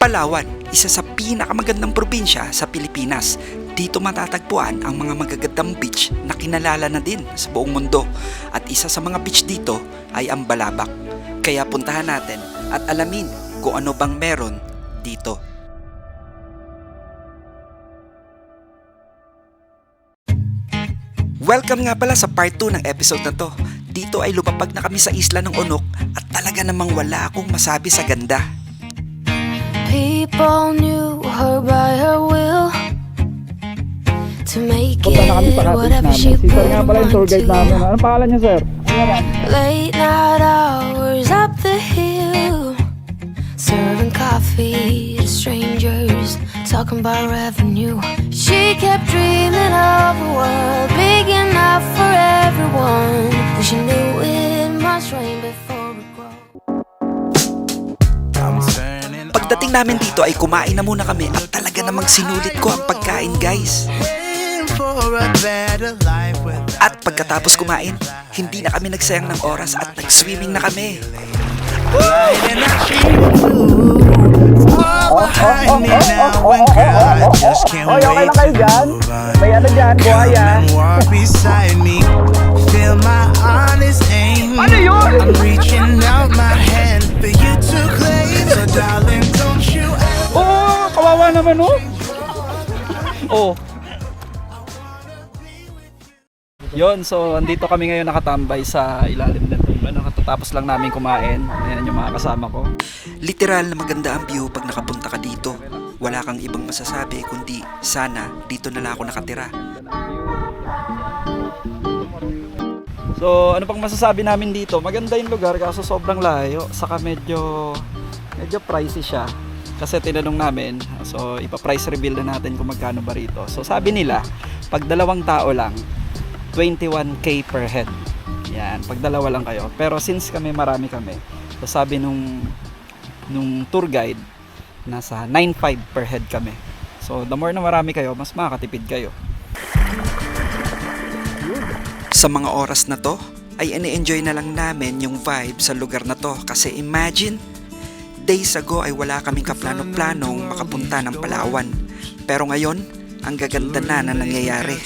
Palawan, isa sa pinakamagandang probinsya sa Pilipinas. Dito matatagpuan ang mga magagandang beach na kinalala na din sa buong mundo. At isa sa mga beach dito ay ang Balabac. Kaya puntahan natin at alamin kung ano bang meron dito. Welcome nga pala sa part 2 ng episode na to. Dito ay lumapag na kami sa isla ng Onok at talaga namang wala akong masabi sa ganda. People knew her by her will to make Punta na kami it whatever namin. she Si Sir nga put pala yung tour guide on namin. Ano pangalan niya, sir? Ano naman? Late night hours up the hill, serving coffee to strangers, talking about revenue. She kept dreaming of a world big enough for everyone. And she knew it must rain before Pagdating namin dito ay kumain na muna kami at talaga namang sinulit ko ang pagkain guys. At pagkatapos kumain, hindi na kami nagsayang ng oras at nag-swimming na kami. Hoy, okay lang kayo dyan? May ano dyan. Ano yun? Oh. Oh. Yon, so andito kami ngayon nakatambay sa ilalim ng tumba. Nakatatapos lang namin kumain. Ayan yung mga kasama ko. Literal na maganda ang view pag nakapunta ka dito. Wala kang ibang masasabi kundi sana dito na lang ako nakatira. So, ano pang masasabi namin dito? Maganda yung lugar kaso sobrang layo. Saka medyo medyo pricey siya. Kasi tinanong namin, so ipa-price reveal na natin kung magkano ba rito. So, sabi nila, pag dalawang tao lang, 21k per head. Yan, pag dalawa lang kayo. Pero since kami marami kami, so sabi nung nung tour guide, nasa 9.5 per head kami. So, the more na marami kayo, mas makakatipid kayo. Sa mga oras na to, ay ini-enjoy na lang namin yung vibe sa lugar na to kasi imagine, days ago ay wala kaming kaplano-planong makapunta ng Palawan. Pero ngayon, ang gaganda na na nangyayari.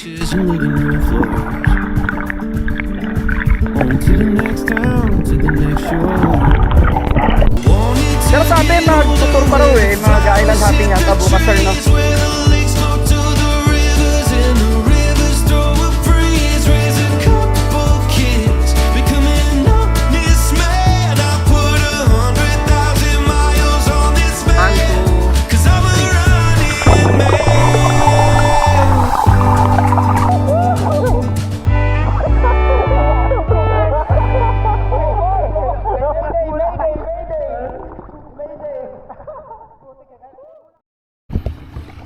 Pero sabi, magtutur pa raw eh. Mag-island hopping yata bukas no?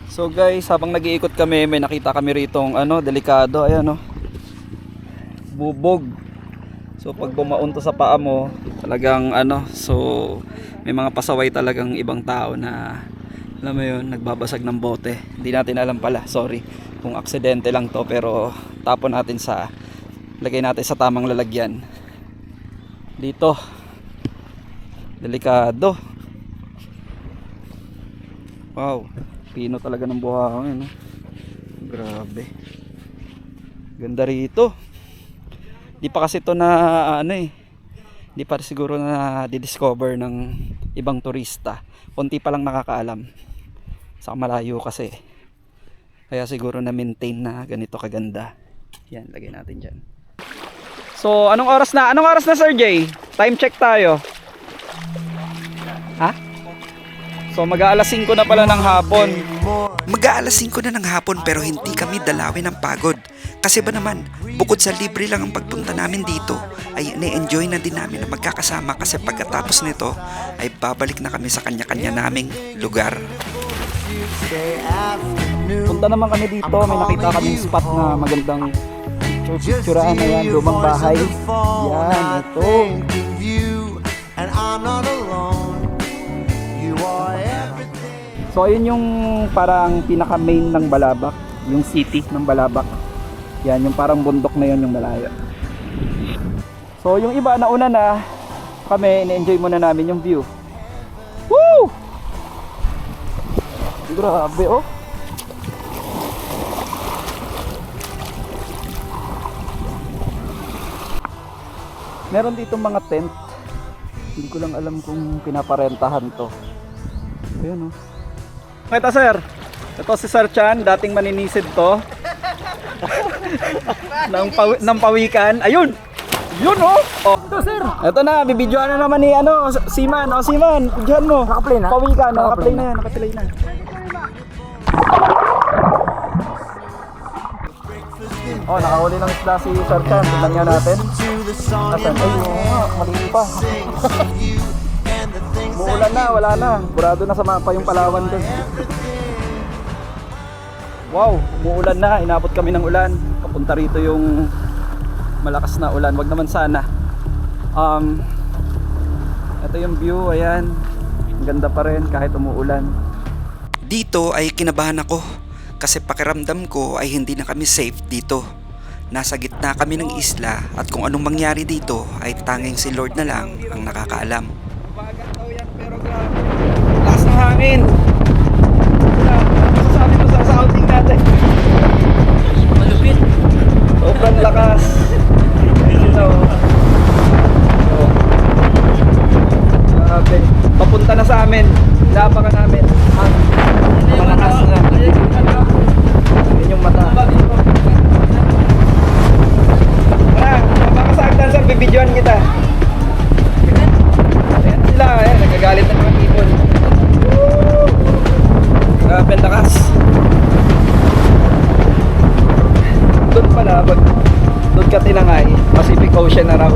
So guys, habang nag-iikot kami, may nakita kami ritong ano, delikado, ayan oh. Bubog. So pag bumaon sa paa mo, talagang ano, so may mga pasaway talagang ibang tao na alam mo yun, nagbabasag ng bote. Hindi natin alam pala, sorry. Kung aksidente lang to, pero tapon natin sa, lagay natin sa tamang lalagyan. Dito. Delikado. Wow. Pino talaga ng buhangin. No? Grabe. Ganda rito. Di pa kasi to na ano eh. Di pa siguro na di-discover ng ibang turista. Konti pa lang nakakaalam. Sa malayo kasi. Kaya siguro na maintain na ganito kaganda. Yan, lagay natin dyan. So, anong oras na? Anong oras na, Sir Jay? Time check tayo. So, mag-aalas 5 na pala ng hapon. Mag-aalas 5 na ng hapon pero hindi kami dalawin ng pagod. Kasi ba naman, bukod sa libre lang ang pagpunta namin dito, ay na-enjoy na din namin na magkakasama kasi pagkatapos nito ay babalik na kami sa kanya-kanya naming lugar. Punta naman kami dito, may nakita kaming spot na magandang picture-picturean na yan, lumang bahay. Yan, ito. And I'm not So, ayun yung parang pinaka-main ng Balabac, yung city ng Balabac. Yan, yung parang bundok na yun yung malayo. So, yung iba, nauna na, kami, in-enjoy muna namin yung view. Woo! Grabe oh. Meron dito mga tent. Hindi ko lang alam kung pinaparentahan to. Ayun oh. Ito sir. Ito si Sir Chan, dating maninisid to. ng, pawi- ng pawikan. Ayun! Yun oh! oh. Ito sir! Ito na, bibidyoan na naman ni ano, Siman. O Siman, bidyoan mo. Nakaplay na? Pawikan, nakaplay na yan, nakaplay na. Oh, nakahuli ng isda si Sir Chan. Tignan nga natin. Asan? Ay, maliit pa. Muulan na, wala na. Burado na sa mapa yung Palawan doon. Wow, umuulan na. Inabot kami ng ulan. Papunta rito yung malakas na ulan. Wag naman sana. Um, ito yung view, ayan. Ang ganda pa rin kahit umuulan. Dito ay kinabahan ako kasi pakiramdam ko ay hindi na kami safe dito. Nasa gitna kami ng isla at kung anong mangyari dito ay tanging si Lord na lang ang nakakaalam. Bagat daw yan pero grabe. Lakas ng hangin. Pala, pag doon ka tinangay, Pacific Ocean na raw.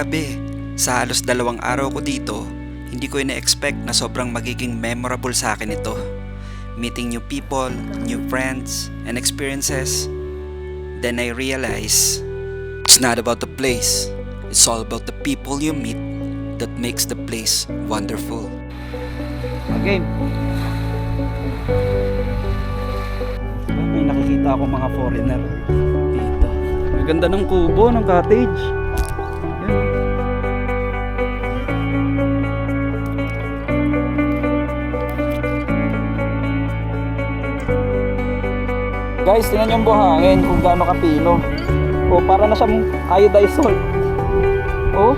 Grabe, sa halos dalawang araw ko dito, hindi ko ina-expect na sobrang magiging memorable sa akin ito. Meeting new people, new friends, and experiences. Then I realize, it's not about the place. It's all about the people you meet that makes the place wonderful. Game. May nakikita ako mga foreigner dito. Ang ganda ng kubo, ng cottage. Guys, tingnan yung buhangin kung gaano kapino. O, para na siyang iodized salt. Oh,